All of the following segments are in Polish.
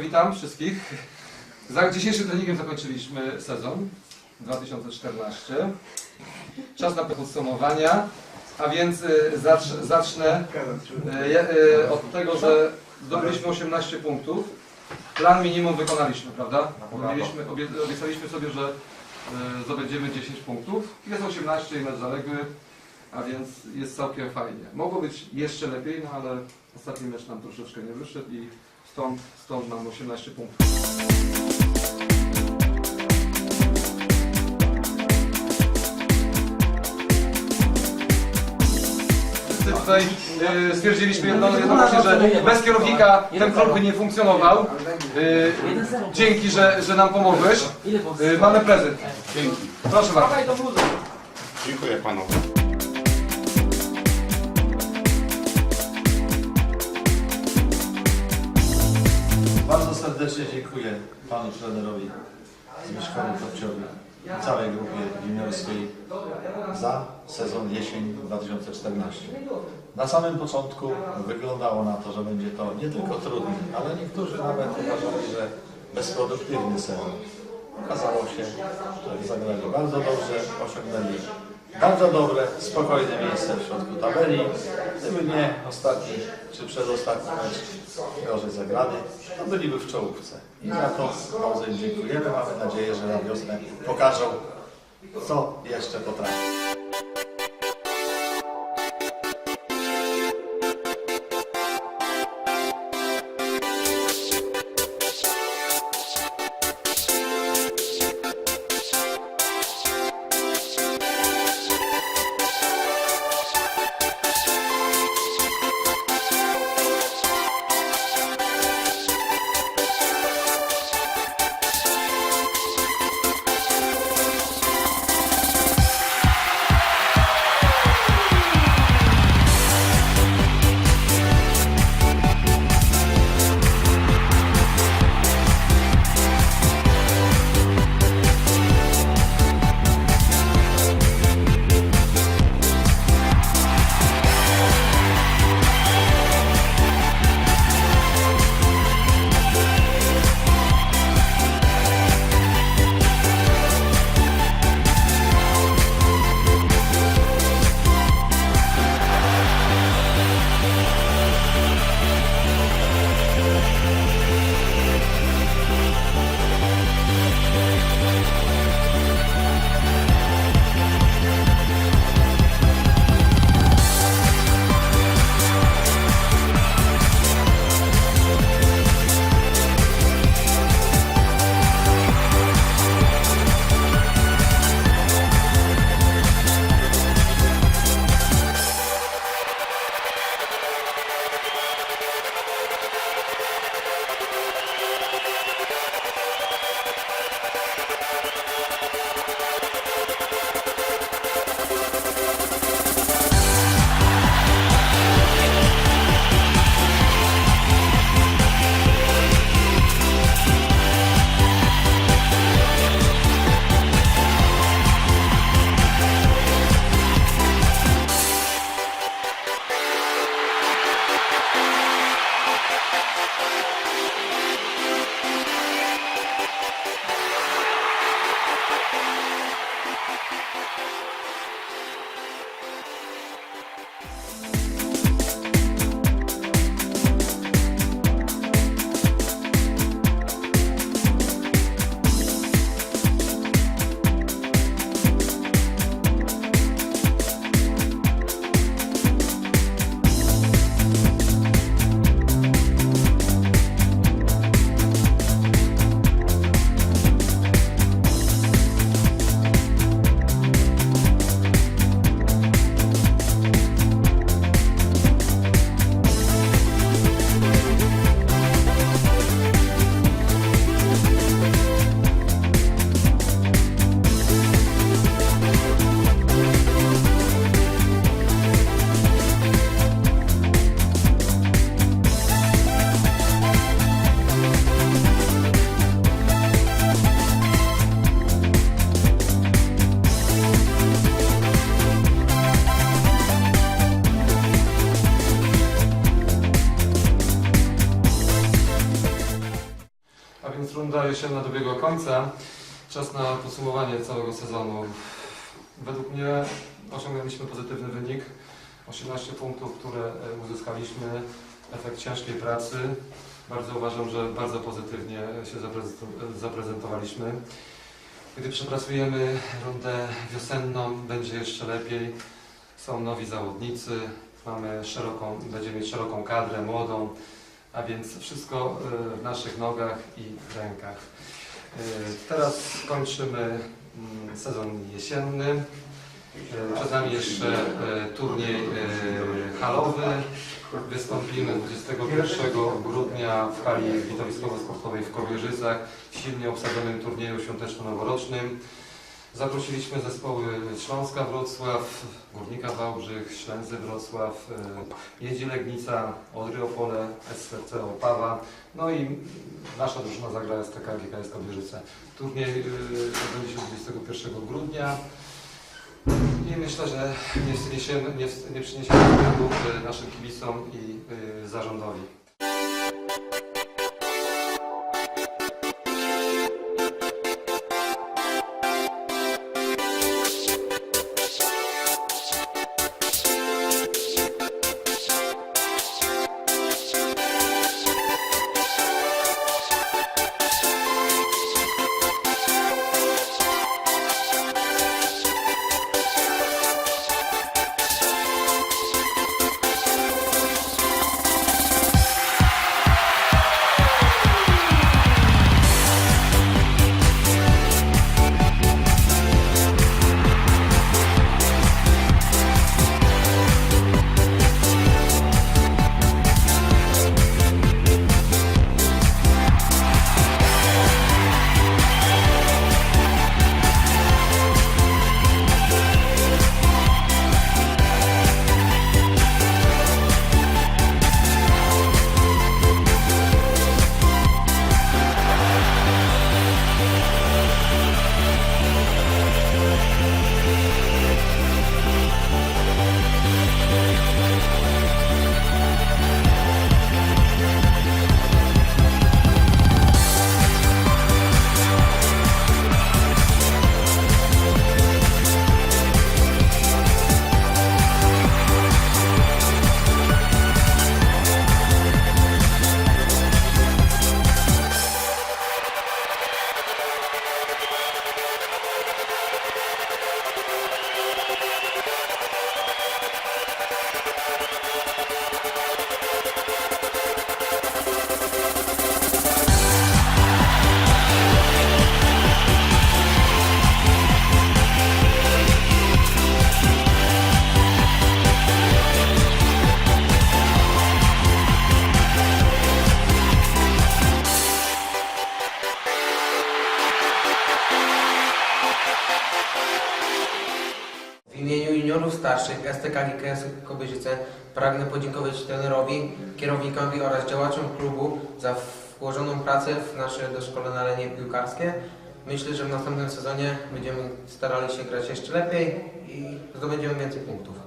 Witam wszystkich. Za dzisiejszym treningiem zakończyliśmy sezon 2014. Czas na podsumowania, a więc y, zacz, zacznę y, y, od tego, że zdobyliśmy 18 punktów. Plan minimum wykonaliśmy, prawda? Mieliśmy, obie, obiecaliśmy sobie, że zdobędziemy 10 punktów. Jest 18 i mecz zaległy, a więc jest całkiem fajnie. Mogło być jeszcze lepiej, no ale ostatni mecz nam troszeczkę nie wyszedł i stąd, stąd mam 18 punktów. Wszyscy Tutaj y, stwierdziliśmy jedno, jednocześnie, że bez kierownika ten klub by nie funkcjonował. Y, dzięki, że, że nam pomogłeś. Y, mamy prezent. Dzięki. Proszę bardzo. Dziękuję panu. Bardzo serdecznie dziękuję panu trenerowi Zbyszkowi Kopciowi i całej grupie juniorskiej za sezon jesień 2014. Na samym początku wyglądało na to, że będzie to nie tylko trudny, ale niektórzy nawet uważali, że bezproduktywny sezon. Okazało się, że zagrali bardzo dobrze, osiągnęli bardzo dobre, spokojne miejsce w środku tabeli. Gdyby nie ostatni czy przedostatni mecz gorzej zagrany, to byliby w czołówce. I za to bardzo im dziękujemy. Mamy nadzieję, że na wiosnę pokażą, co jeszcze potrafią. Runda jesienna dobiegła końca. Czas na podsumowanie całego sezonu. Według mnie osiągnęliśmy pozytywny wynik. 18 punktów, które e, uzyskaliśmy. Efekt ciężkiej pracy. Bardzo uważam, że bardzo pozytywnie się zaprezentowaliśmy. Gdy przepracujemy rundę wiosenną, będzie jeszcze lepiej. Są nowi zawodnicy, mamy szeroką, będziemy mieć szeroką kadrę, młodą, a więc wszystko e, w naszych nogach i rękach. E, Teraz kończymy mm, sezon jesienny. E, Przed nami jeszcze turniej halowy. Wystąpimy 21 grudnia w hali widowiskowo-sportowej w Kowierzycach w silnie obsadzonym turnieju świąteczno-noworocznym. Zaprosiliśmy zespoły Śląska Wrocław, Górnika Wałbrzych, Ślęzy Wrocław, e, Miedzi Legnica, Odry Opole, SFC Opawa, no i nasza drużyna zagra STK GKS Kobierzyce. Turniej y, odbędzie się 21 grudnia i myślę, że nie, nie, nie przyniesiemy względów y, naszym kibicom i zarządowi. W imieniu juniorów starszych STK GKS Kobierzyce pragnę podziękować trenerowi, kierownikowi oraz działaczom klubu za włożoną pracę w nasze doszkolenie piłkarskie. Myślę, że w następnym sezonie będziemy starali się grać jeszcze lepiej i zdobędziemy więcej punktów.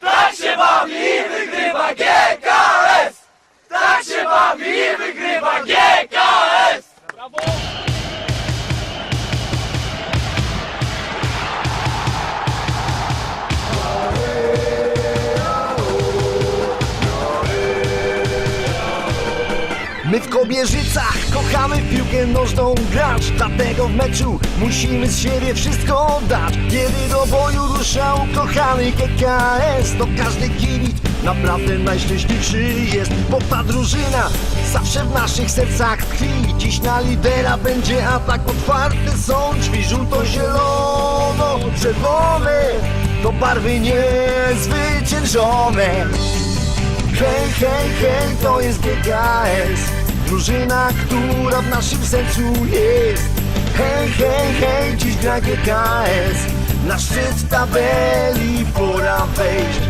Tak się bawi, wygrywa GKS! Tak się My w Kobierzycach kochamy piłkę nożną grać Dlatego w meczu musimy z siebie wszystko dać Kiedy do boju ruszał kochany GKS To każdy kibic naprawdę najszczęśliwszy jest Bo ta drużyna zawsze w naszych sercach tkwi. Dziś na lidera będzie atak otwarte są drzwi Żółto-zielono, czerwone To barwy niezwyciężone. Hej, hej, hej, to jest GKS Drużyna, która w naszym sercu jest. Hej, hej, hej, dziś gra GKS Na szczyt tabeli pora wejść.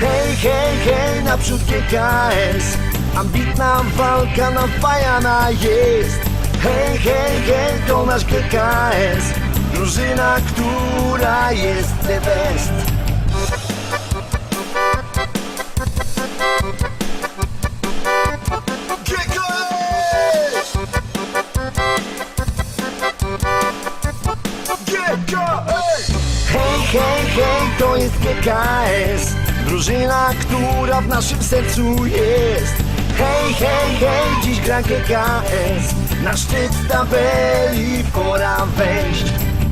Hej, hej, hej, naprzód GKS Ambitna walka napajana jest. Hej, hej, hej, to nasz GKS Drużyna, która jest the best Hej, hej, to jest GKS Drużyna, która w naszym sercu jest. Hej, hej, hej, dziś gra GKS Na szczyt tabeli pora wejść.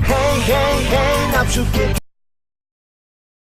Hej, hej, hej, naprzód GKS